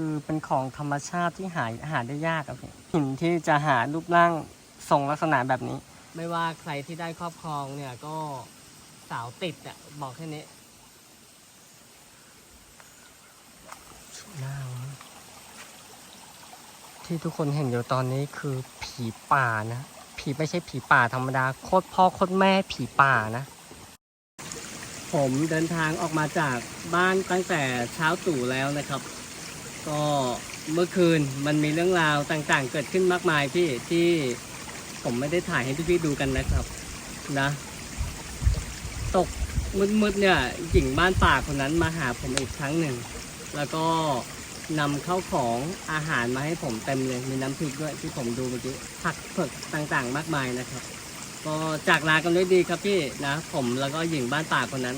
คือเป็นของธรรมชาติที่หาหาได้ยากอะพี่หินที่จะหารูปร่างทรงลักษณะแบบนี้ ไม่ว่าใครที่ได้ครอบครองเนี่ยก็สาวติดอะบอกแค่นี้หน้าวะที่ทุกคนเห็นอยู่ตอนนี้คือผีป่านะ ผีไม่ใช่ผีป่าธรรมดาโคตรพ่อโคตรแม่ผีป่านะ ผมเดินทางออกมาจากบ้านตั้งแต่เช้าตู่แล้วนะครับ ก็เมื่อคืนมันมีเรื่องราวต่างๆ เกิดขึ้นมากมายพี่ที่ผมไม่ได้ถ่ายให้พี่ๆดูกันนะครับนะ ตกมืดๆเนี่ยหญิงบ้านป่าคนนั้นมาหาผมอีกครั้งหนึ่ง แล้วก็นำเข้าวของอาหารมาให้ผมเต็มเลย มีน้ำพริกด้วยที่ผมดูเมื่อกี้ผักเผือกต่างๆ มากมายนะครับ ก็จากลากันด้วยดีครับพี่นะ ผมแล้วก็หญิงบ้านป่าคนนั้น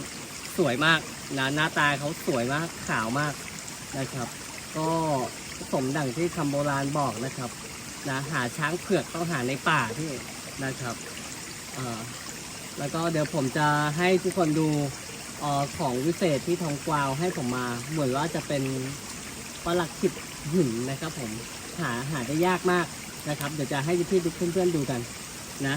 สวยมากนะหน้าตาเขาสวยมากขาวมากนะครับ ก็สมดังที่คำโบราณบอกนะครับนะหาช้างเผือกต้องหาในป่าพี่นะครับเอ่อแล้วก็เดี๋ยวผมจะให้ทุกคนดูเออของวิเศษที่ทองกวาวให้ผมมา เหมือนว่าจะเป็นปลักขิดหินนะครับ ผมหาหาได้ยากมากนะครับ เดี๋ยวจะให้พี่ๆเพื่อนๆดูกันนะ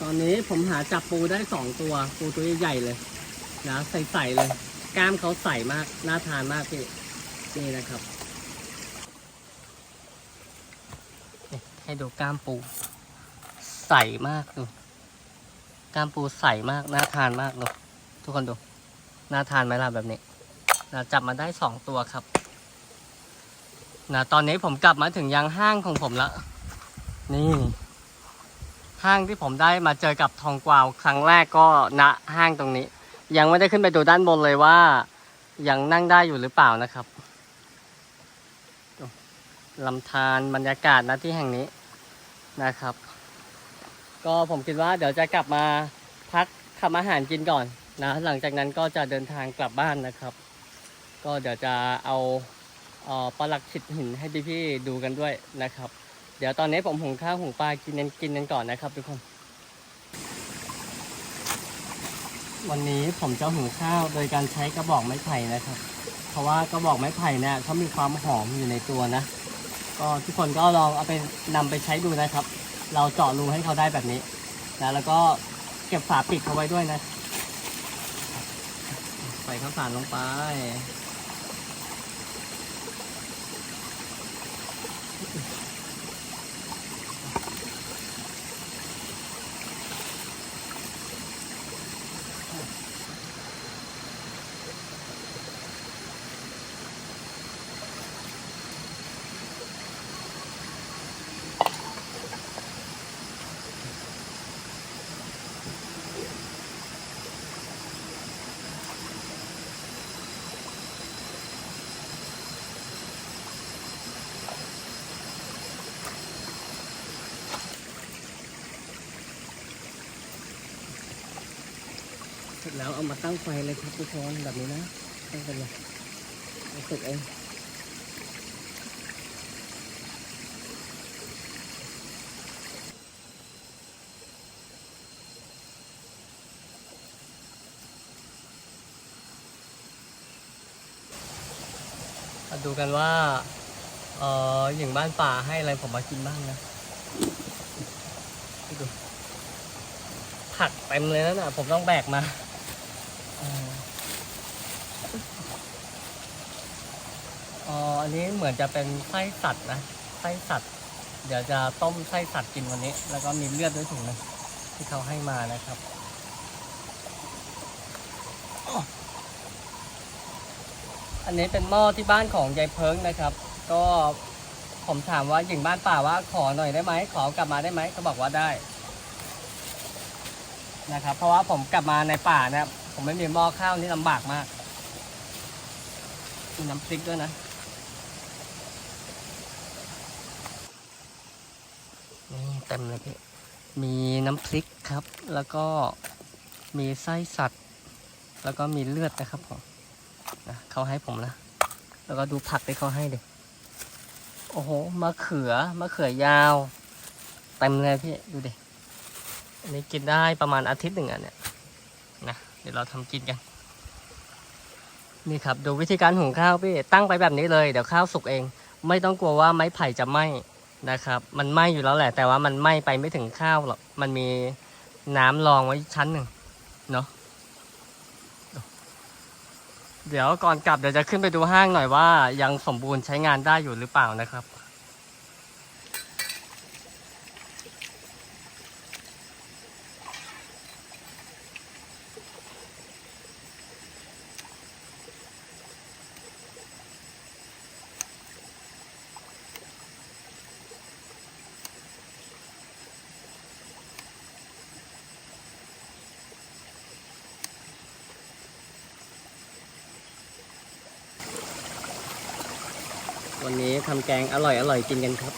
ตอนนี้ผมหาจับปูได้สองตัว ปูตัวใหญ่ๆเลย นะใสๆเลย กล้ามเขาใสมากน่าทานมากพี่นี่นะครับ ให้ดูกล้ามปู ใสมากดูกล้ามปูใสมากน่าทานมากดูทุกคนดูน่าทานไหมล่ะแบบนี้นะจับมาได้สองตัวครับนะตอนนี้ผมกลับมาถึงยังห้างของผมแล้วนี่ ห้างที่ผมได้มาเจอกับทองกวาวครั้งแรกก็ณห้างตรงนี้ ยังไม่ได้ขึ้นไปดูด้านบนเลยว่า ยังนั่งได้อยู่หรือเปล่านะครับลำธารบรรยากาศณที่แห่งนี้นะครับ ก็ผมคิดว่าเดี๋ยวจะกลับมาพักทำอาหารกินก่อนนะ หลังจากนั้นก็จะเดินทางกลับบ้านนะครับ ก็เดี๋ยวจะเอาเออปลักฉิดหินให้พี่ๆดูกันด้วยนะครับ เดี๋ยวตอนนี้ผมหุงข้าวหุงปลากินกันกินกันก่อนนะครับทุกคน วันนี้ผมจะหุงข้าวโดยการใช้กระบอกไม้ไผ่นะครับ เพราะว่ากระบอกไม้ไผ่เนี่ยเขามีความหอมอยู่ในตัวนะ ก็ทุกคนก็ลองเอาไปนำไปใช้ดูนะครับ เราเจาะรูให้เขาได้แบบนี้นะแล้วก็เก็บฝาปิดเขาไว้ด้วยนะ ใส่ข้าวสารลงไป แล้วเอามาตั้งไฟเลยครับทุกคนแบบนี้นะตั้งไปเลยเอาสุกเองมาดูกันว่า เออหญิงบ้านป่าให้อะไรผมมากินบ้างนะดูผักเต็มเลยนะน่ะ ผมต้องแบกมาเอ่อ อันนี้เหมือนจะเป็นไส้สัตว์นะ ไส้สัตว์ เดี๋ยวจะต้มไส้สัตว์กินวันนี้ แล้วก็มีเลือดด้วยถุงนึงที่เขาให้มานะครับ อันนี้เป็นหม้อที่บ้านของยายเพิงนะครับ ก็ผมถามว่าหญิงบ้านป่าว่าขอหน่อยได้ไหม ขอกลับมาได้ไหมเขาบอกว่าได้นะครับ เพราะว่าผมกลับมาในป่านี่ยผมไม่มีหม้อข้าวนี่ลำบากมากมีน้ำพริกด้วยนะ เต็มเลยพี่มีน้ำพริกครับ แล้วก็มีไส้สัตว์ แล้วก็มีเลือดนะครับผมนะเขาให้ผมนะ แล้วก็ดูผักที่เขาให้ดิโอ้โหมะเขือมะเขือยาวเต็มเลยพี่ดูดิอันนี้กินได้ประมาณอาทิตย์หนึ่งอะเนี่ยนะเดี๋ยวเราทำกินกันนี่ครับดูวิธีการหุงข้าวพี่ตั้งไปแบบนี้เลยเดี๋ยวข้าวสุกเอง ไม่ต้องกลัวว่าไม้ไผ่จะไหม้ นะครับ มันไหม้อยู่แล้วแหละ แต่ว่ามันไหม้ไปไม่ถึงข้าวหรอก มันมีน้ำรองไว้ชั้นหนึ่งเนาะ เดี๋ยวก่อนกลับเดี๋ยวจะขึ้นไปดูห้างหน่อยว่ายังสมบูรณ์ใช้งานได้อยู่หรือเปล่านะครับ ทำแกงอร่อยอร่อยกินกันครับ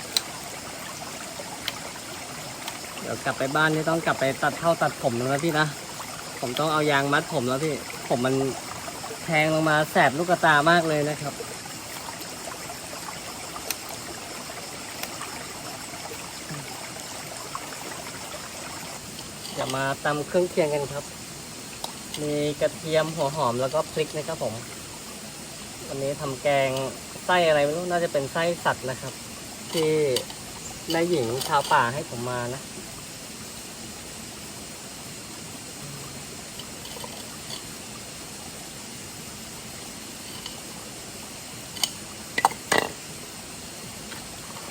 เดี๋ยวกลับไปบ้านนี่ต้องกลับไปตัดเท่าตัดผมแล้วนะพี่นะ ผมต้องเอายางมัดผมแล้วพี่ ผมมันแทงลงมาแสบลูกตามากเลยนะครับเดี๋ยวมาตำเครื่องเคียงกันครับ มีกระเทียมหัวหอมแล้วก็พริกนะครับผม วันนี้ทำแกงไส้อะไรไม่รู้น่าจะเป็นไส้สัตว์นะครับ ที่นายหญิงชาวป่าให้ผมมานะ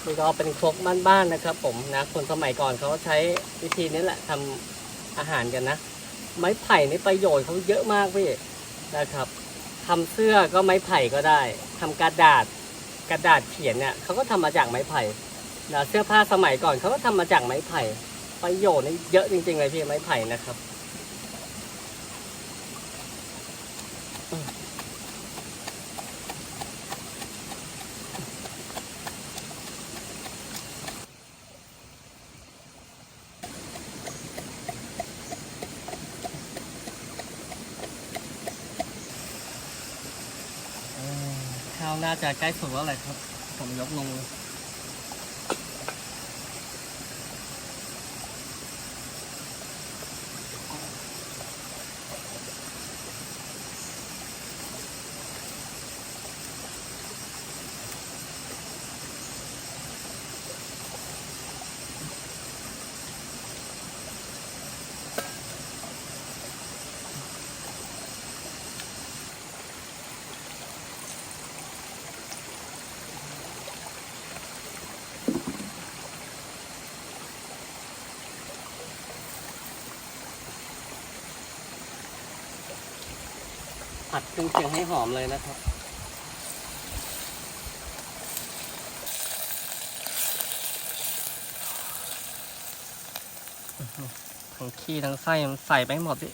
นี่ก็เป็นครกบ้านๆนะครับ ผมนะคนสมัยก่อนเขาใช้วิธีนี้แหละทำอาหารกันนะ ไม้ไผ่ในประโยชน์เขาเยอะมากพี่นะครับ ทำเสื้อก็ไม้ไผ่ก็ได้ทำกระดาษกระดาษเขียนเนี่ยเขาก็ทำมาจากไม้ไผ่นะเสื้อผ้าสมัยก่อนเขาก็ทำมาจากไม้ไผ่ประโยชน์นี่เยอะจริงๆเลยพี่ไม้ไผ่นะครับ อืมข้าวน่า จะใกล้สุกแล้วแหละครับ ผมยกลง ผัดเครื่องเคียงให้หอมเลยนะครับ ทั้งขี้ทั้งไส้มันใส่ไปให้หมดดิ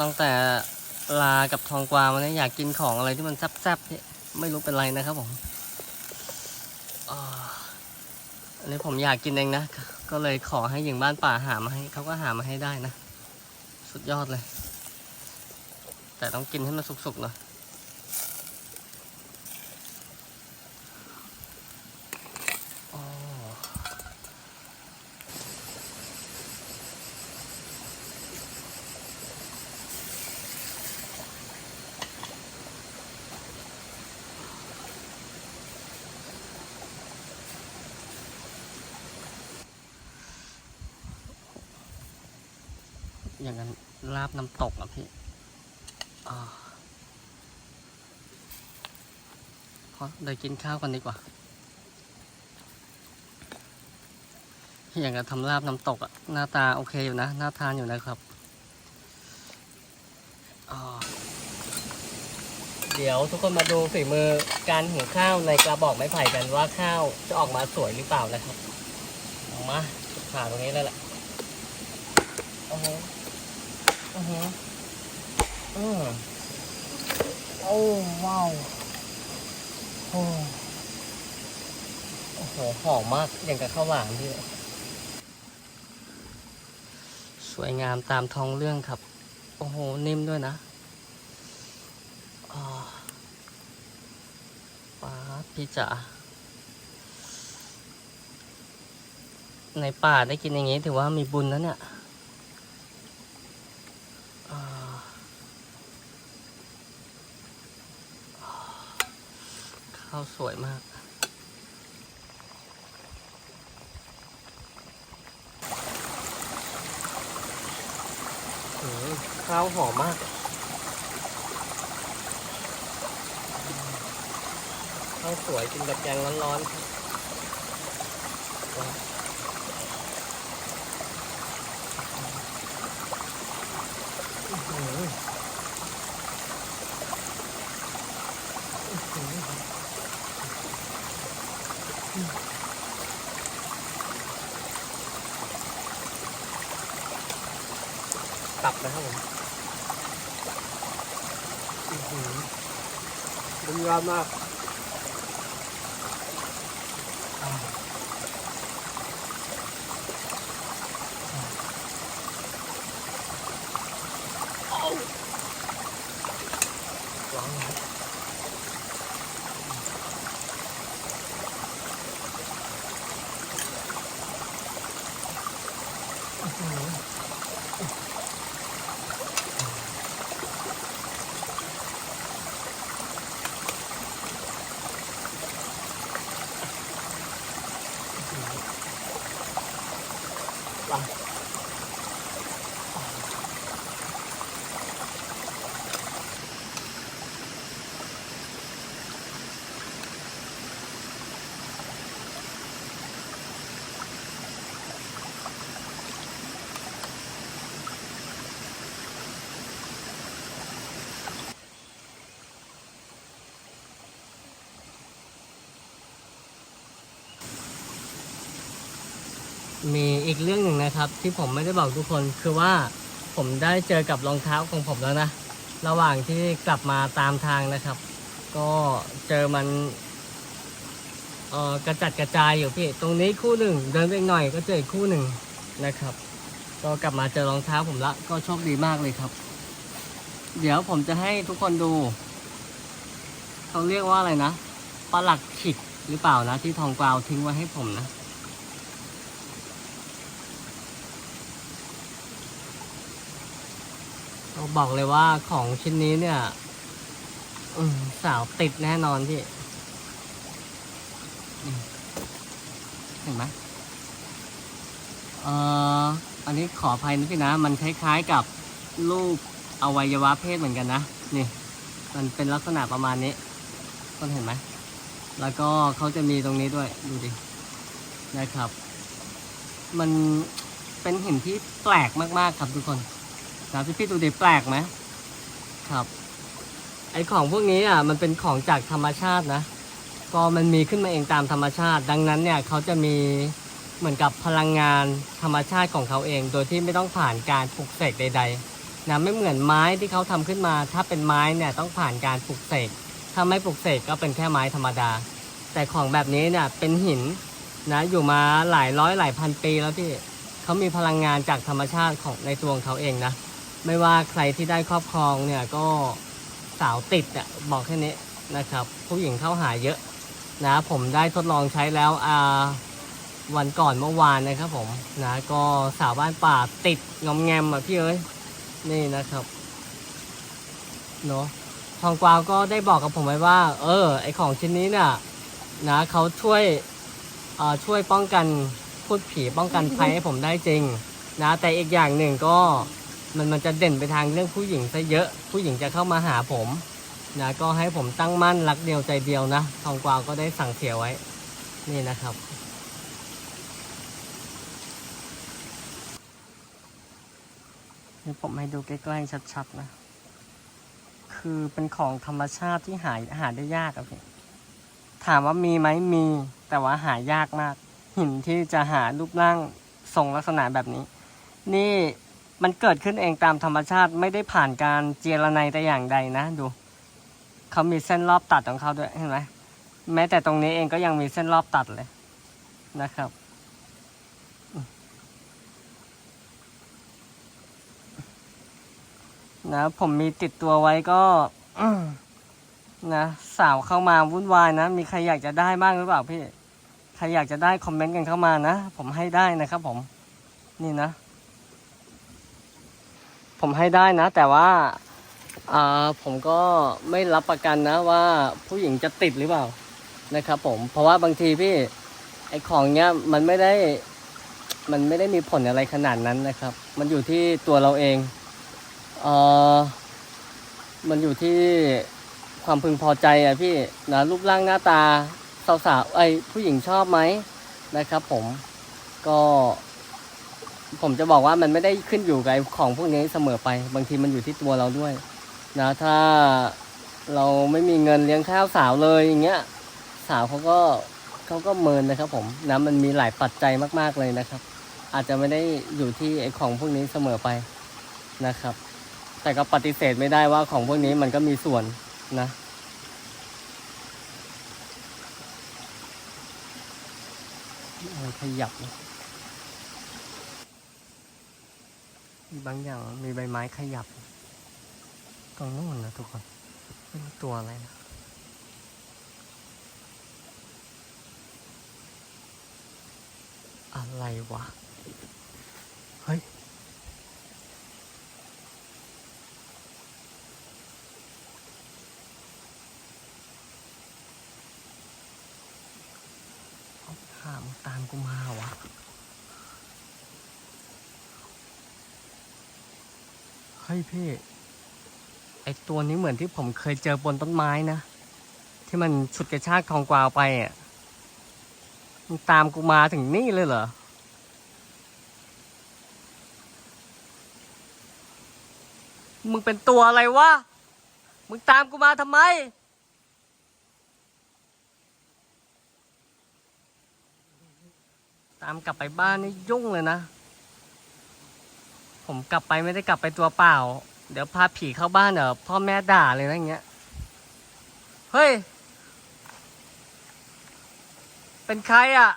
ตั้งแต่ลากับทองกวาวมาเนี่ยอยากกินของอะไรที่มันแซ่บๆนี่ไม่รู้เป็นไรนะครับผมอันนี้ผมอยากกินเองนะ ก็เลยขอให้หญิงบ้านป่าหามาให้เขาก็หามาให้ได้นะ สุดยอดเลย แต่ต้องกินให้มันสุกๆหน่อย อย่างนั้นลาบน้ำตกอะพี่อ่าพอเดี๋ยวกินข้าวกันดีกว่า อย่างกับทำลาบน้ำตกอะ หน้าตาโอเคอยู่นะ น่าทานอยู่นะครับ เดี๋ยวทุกคนมาดูฝีมือการหุงข้าวในกระบอกไม้ไผ่กันว่าข้าวจะออกมาสวยหรือเปล่านะครับ ออกมาผ่าตรงนี้เลยแหละ โอ้โหฮึอืมโอ้ว้าวโอ้โอ้โหหอมมากอย่างกับข้าวหลามพี่สวยงามตามท้องเรื่องครับ โอ้โห นิ่มด้วยนะอ่าป้าดพี่จ๋าในป่าได้กินอย่างงี้ถือว่ามีบุญนะเนี่ย ข้าวสวยมาก ข้าวหอมมากข้าวสวยกินกับแกงร้อนๆครับว้าวอื้อหืออื้อหือตับนะครับผมอื้อหือ มันยอดมากอ่าเอาร้อนนะอื้อหือ ว้าว มีอีกเรื่องหนึ่งนะครับ ที่ผมไม่ได้บอกทุกคนคือว่าผมได้เจอกับรองเท้าของผมแล้วนะ ระหว่างที่กลับมาตามทางนะครับ ก็เจอมันเอ่อกระจัดกระจายอยู่พี่ ตรงนี้คู่หนึ่งเดินไปหน่อยก็เจออีกคู่หนึ่งนะครับ ก็กลับมาเจอรองเท้าผมละก็โชคดีมากเลยครับ เดี๋ยวผมจะให้ทุกคนดูเขาเรียกว่าอะไรนะปลาหลักขิกหรือเปล่านะที่ทองกวาวทิ้งไว้ให้ผมนะ เรา บอกเลยว่าของชิ้นนี้เนี่ยอสาวติดแน่นอนพี่เห็นไหมเอ่ออันนี้ขออภัยนะพี่นะ มันคล้ายๆกับรูปอวัยวะเพศเหมือนกันนะ นี่ มันเป็นลักษณะประมาณนี้ต้นเห็นไหม แล้วก็เขาจะมีตรงนี้ด้วย ดูดิ นะครับ มันเป็นหินที่แปลกมากๆครับทุกคน ครับพี่พี่ดูดิแปลกไหมครับ ไอของพวกนี้อะมันเป็นของจากธรรมชาตินะ ก็มันมีขึ้นมาเองตามธรรมชาติ ดังนั้นเนี่ยเขาจะมีเหมือนกับพลังงานธรรมชาติของเขาเอง โดยที่ไม่ต้องผ่านการปลุกเสกใดๆนะไม่เหมือนไม้ที่เขาทำขึ้นมา ถ้าเป็นไม้เนี่ยต้องผ่านการปลุกเสกถ้าไม่ปลุกเสกก็เป็นแค่ไม้ธรรมดา แต่ของแบบนี้เนี่ยเป็นหินนะอยู่มาหลายร้อยหลายพันปีแล้วที่เขามีพลังงานจากธรรมชาติของในตัวของเขาเองนะ ไม่ว่าใครที่ได้ครอบครองเนี่ยก็สาวติดอะบอกแค่นี้นะครับ ผู้หญิงเข้าหาเยอะนะผมได้ทดลองใช้แล้วอ่าวันก่อนเมื่อวานนะครับผมนะก็สาวบ้านป่าติดงอมแงมอะพี่เอ้ยนี่นะครับเนาะทองกวาวก็ได้บอกกับผมไว้ว่า เออ ไอของชิ้นนี้เนี่ยนะเขาช่วยเอ่อช่วยป้องกันพูดผีป้องกันภัยให้ผมได้จริง นะแต่อีกอย่างหนึ่งก็ มันมันจะเด่นไปทางเรื่องผู้หญิงซะเยอะ ผู้หญิงจะเข้ามาหาผมนะก็ให้ผมตั้งมั่นรักเดียวใจเดียวนะทองกวาวก็ได้สั่งเสียไว้ นี่นะครับ นี่ผมให้ดูใกล้ๆชัดๆนะ คือเป็นของธรรมชาติที่หาหาได้ยากอะพี่ถามว่ามีไหมมี แต่ว่าหายากมาก หินที่จะหารูปร่างทรงลักษณะแบบนี้ นี่ มันเกิดขึ้นเองตามธรรมชาติไม่ได้ผ่านการเจรไนแต่อย่างใดนะดูเขามีเส้นรอบตัดของเขาด้วยเห็นไหมแม้แต่ตรงนี้เองก็ยังมีเส้นรอบตัดเลยนะครับ นะ ผมมีติดตัวไว้ก็นะสาวเข้ามาวุ่นวายนะ มีใครอยากจะได้บ้างหรือเปล่าพี่ ใครอยากจะได้คอมเมนต์กันเข้ามานะ ผมให้ได้นะครับผม นี่นะ ผมให้ได้นะ แต่ว่าอ่าผมก็ไม่รับประกันนะว่าผู้หญิงจะติดหรือเปล่านะครับ ผม เพราะว่าบางทีพี่ไอของเนี้ยมันไม่ได้มันไม่ได้มีผลอะไรขนาดนั้นนะครับ มันอยู่ที่ตัวเราเองเออมันอยู่ที่ความพึงพอใจอะพี่นะรูปร่างหน้าตาสาวๆไอผู้หญิงชอบไหมนะครับ ผมก็ ผมจะบอกว่ามันไม่ได้ขึ้นอยู่กับไอ้ของพวกนี้เสมอไป บางทีมันอยู่ที่ตัวเราด้วย นะถ้าเราไม่มีเงินเลี้ยงข้าวสาวเลยอย่างเงี้ย สาวเขาก็เขาก็เมินนะครับ ผมนะมันมีหลายปัจจัยมาก ๆเลยนะครับ อาจจะไม่ได้อยู่ที่ไอ้ของพวกนี้เสมอไปนะครับ แต่ก็ปฏิเสธไม่ได้ว่าของพวกนี้มันก็มีส่วนนะขยับนะมี บางอย่างมีใบไม้ขยับ ตรงนู้นนะทุกคนไม่รู้ตัวอะไรนะอะไรวะ เฮ้ยหามตามกูมาวะ เฮ้ยพี่ ไอตัวนี้เหมือนที่ผมเคยเจอบนต้นไม้นะ ที่มันฉุดกระชากทองกวาวไปอะมันตามกูมาถึงนี่เลยเหรอมึงเป็นตัวอะไรวะ มึงตามกูมาทำไม ตามกลับไปบ้านนี่ยุ่งเลยนะ ผมกลับไปไม่ได้กลับไปตัวเปล่า เดี๋ยวพาผีเข้าบ้านเดี๋ยวพ่อแม่ด่าเลยนะอย่างเงี้ย เฮ้ย เป็นใครอะ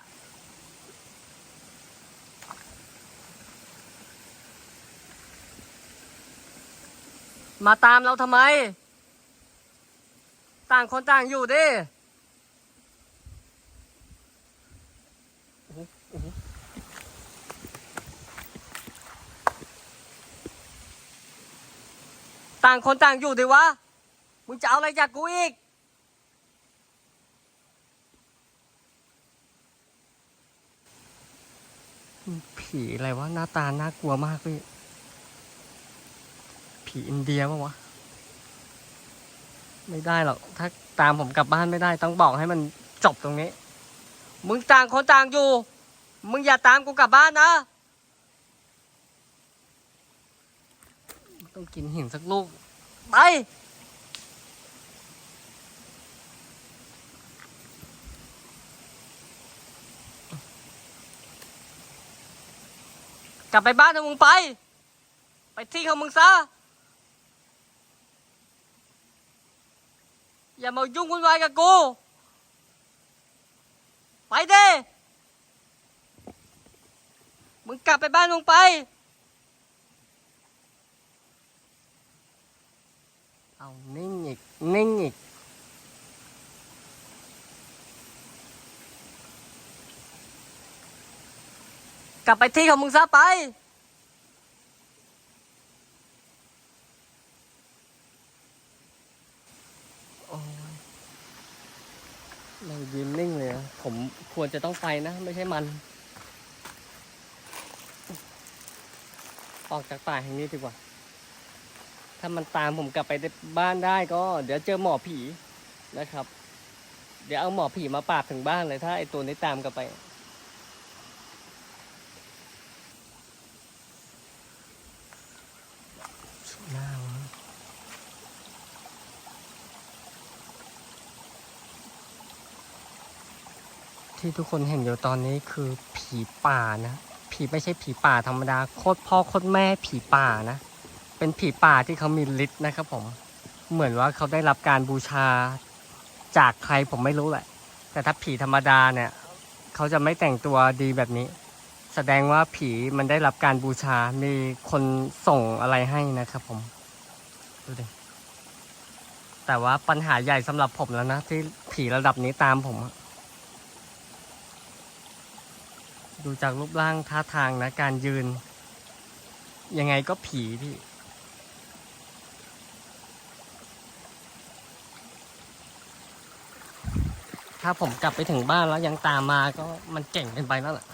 มาตามเราทำไม ต่างคนต่างอยู่ดิ ต่างคนต่างอยู่ดิวะ มึงจะเอาอะไรจากกูอีก ผีอะไรวะ หน้าตาน่ากลัวมากพี่ผีอินเดียปะวะ ไม่ได้หรอก ถ้าตามผมกลับบ้านไม่ได้ ต้องบอกให้มันจบตรงนี้ มึงต่างคนต่างอยู่ มึงอย่าตามกูกลับบ้านนะ ต้องกินหินสักลูก ไป กลับไปบ้านของมึงไป ไปที่ของมึงซะ อย่ามายุ่งวุ่นวายกับกู ไปเด้มึงกลับไปบ้านมึงไป เอานิ่งอีก นิ่งอีก กลับไปที่ของมึงซะไป โอ้ยเรายืนนิ่งเลยอะผมควรจะต้องไปนะ ไม่ใช่มัน ออกจากป่าแห่งนี้ดีกว่า ถ้ามันตามผมกลับไปบ้านได้ก็ เดี๋ยวเจอหมอผีนะครับ เดี๋ยวเอาหมอผีมาปราบถึงบ้านเลยถ้าไอตัวนี้ตามกลับไปหน้าวะที่ทุกคนเห็นอยู่ตอนนี้คือผีป่านะ ผีไม่ใช่ผีป่าธรรมดาโคตรพ่อโคตรแม่ผีป่านะ เป็นผีป่าที่เขามีฤทธิ์นะครับผมเหมือนว่าเขาได้รับการบูชาจากใครผมไม่รู้แหละ แต่ถ้าผีธรรมดาเนี่ย เขาจะไม่แต่งตัวดีแบบนี้ แสดงว่าผีมันได้รับการบูชา มีคนส่งอะไรให้นะครับผม ดูดิ แต่ว่าปัญหาใหญ่สำหรับผมแล้วนะ ที่ผีระดับนี้ตามผม ดูจากรูปร่างท่าทางนะ การยืน ยังไงก็ผีพี่ ถ้าผมกลับไปถึงบ้านแล้วยังตามมาก็มันเก่งเกินไปแล้วล่ะ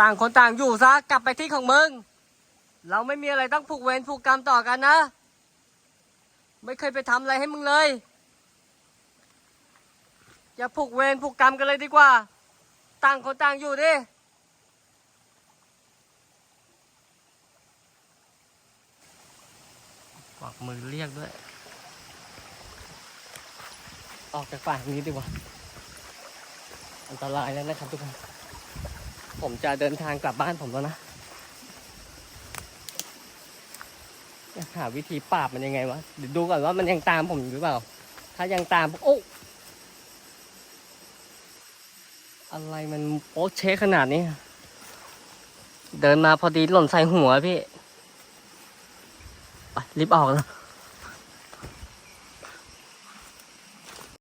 ต่างคนต่างอยู่ซะกลับไปที่ของมึง เราไม่มีอะไรต้องผูกเวรผูกกรรมต่อกันนะ ไม่เคยไปทำอะไรให้มึงเลย อย่าผูกเวรผูกกรรมกันเลยดีกว่า ต่างคนต่างอยู่ดิกวักมือเรียกด้วย ออกจากป่านี้ดีกว่า อันตรายแล้วนะครับทุกคน ผมจะเดินทางกลับบ้านผมแล้วนะอยากหาวิธีปราบมันยังไงวะ เดี๋ยวดูก่อนว่ามันยังตามผมอยู่หรือเปล่า ถ้ายังตาม โอ้ อะไรมันโป๊เชะขนาดนี้ เดินมาพอดีหล่นใส่หัวพี่ ไปรีบออกแล้ว